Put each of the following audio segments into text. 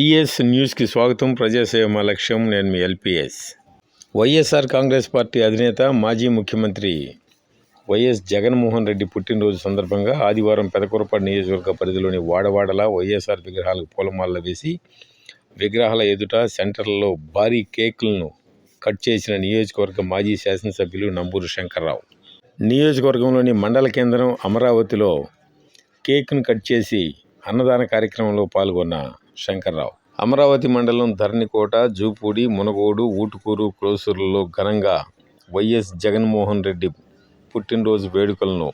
PS న్యూస్కి స్వాగతం. ప్రజాసేవ మా లక్ష్యం నేను మీ ఎల్పిఎస్. వైఎస్ఆర్ కాంగ్రెస్ పార్టీ అధినేత మాజీ ముఖ్యమంత్రి వైఎస్ జగన్మోహన్ రెడ్డి పుట్టినరోజు సందర్భంగా ఆదివారం పెదకూరపాడు నియోజకవర్గ పరిధిలోని వాడవాడల వైఎస్ఆర్ విగ్రహాలకు పూలమాలలు వేసి విగ్రహాల ఎదుట సెంటర్లలో భారీ కేకులను కట్ చేసిన నియోజకవర్గ మాజీ శాసనసభ్యులు నంబూరు శంకర్రావు. నియోజకవర్గంలోని మండల కేంద్రం అమరావతిలో కేక్ను కట్ చేసి అన్నదాన కార్యక్రమంలో పాల్గొన్న శంకర్రావు. అమరావతి మండలం ధరణికోట జూపూడి మునగోడు ఊటుకూరు క్రోసూరులలో ఘనంగా వైఎస్ జగన్మోహన్ రెడ్డి పుట్టినరోజు వేడుకలను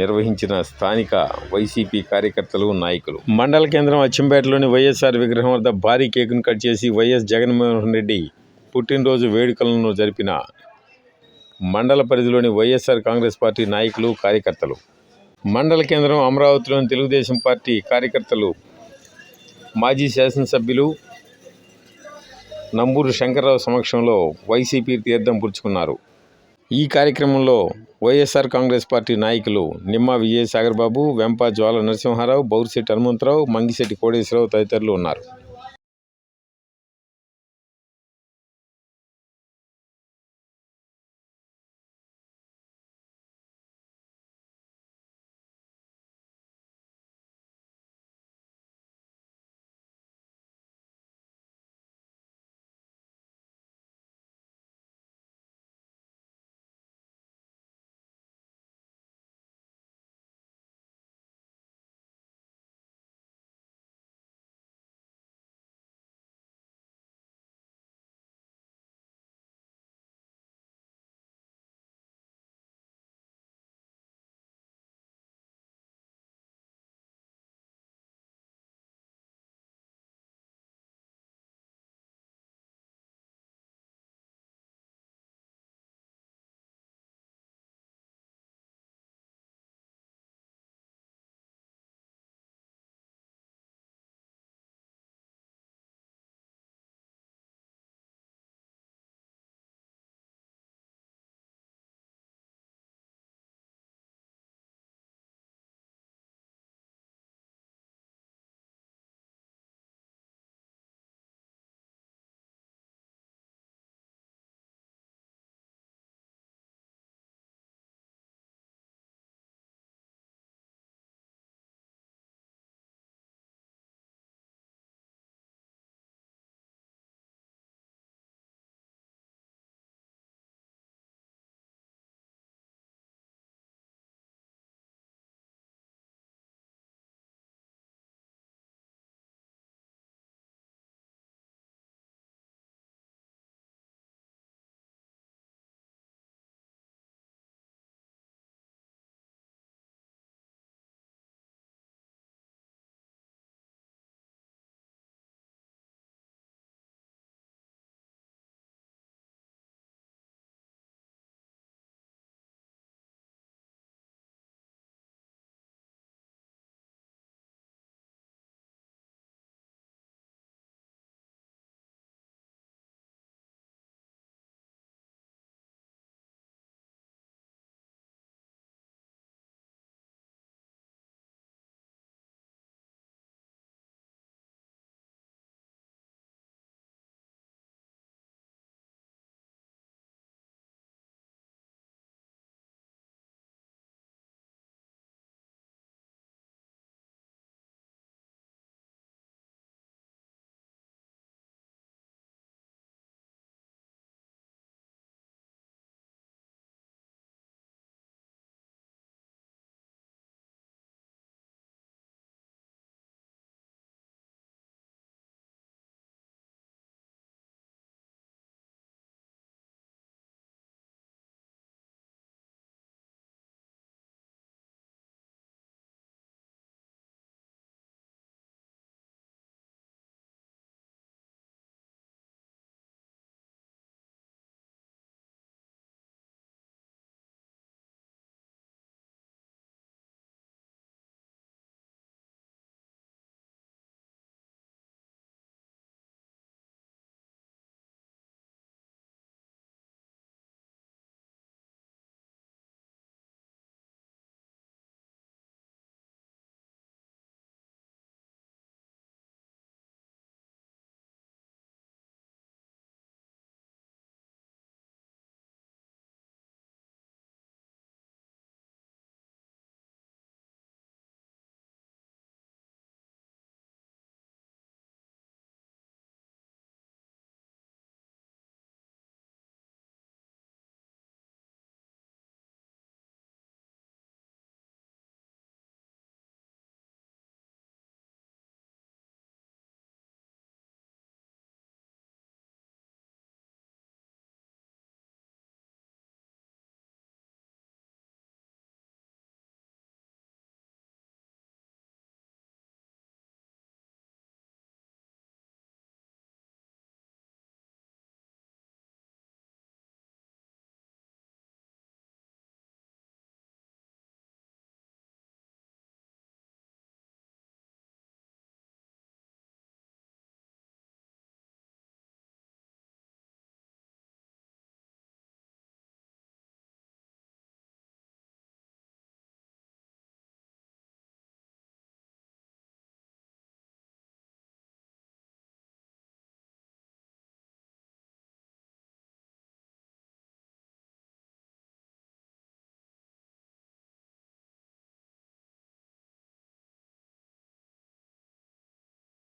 నిర్వహించిన స్థానిక వైసీపీ కార్యకర్తలు నాయకులు. మండల కేంద్రం అచ్చంపేటలోని వైఎస్ఆర్ విగ్రహం వద్ద భారీ కేకును కట్ చేసి వైఎస్ జగన్మోహన్ రెడ్డి పుట్టినరోజు వేడుకలను జరిపిన మండల పరిధిలోని వైఎస్ఆర్ కాంగ్రెస్ పార్టీ నాయకులు కార్యకర్తలు. మండల కేంద్రం అమరావతిలోని తెలుగుదేశం పార్టీ కార్యకర్తలు మాజీ శాసనసభ్యులు నంబూరు శంకర్రావు సమక్షంలో వైసీపీ తీర్థం పుచ్చుకున్నారు ఈ కార్యక్రమంలో వైఎస్ఆర్ కాంగ్రెస్ పార్టీ నాయకులు నిమ్మ విజయసాగర్ బాబు వెంప జ్వాల నరసింహారావు బౌరిశెట్టి హనుమంతరావు మంగిశెట్టి కోడేశ్వరరావు తదితరులు ఉన్నారు.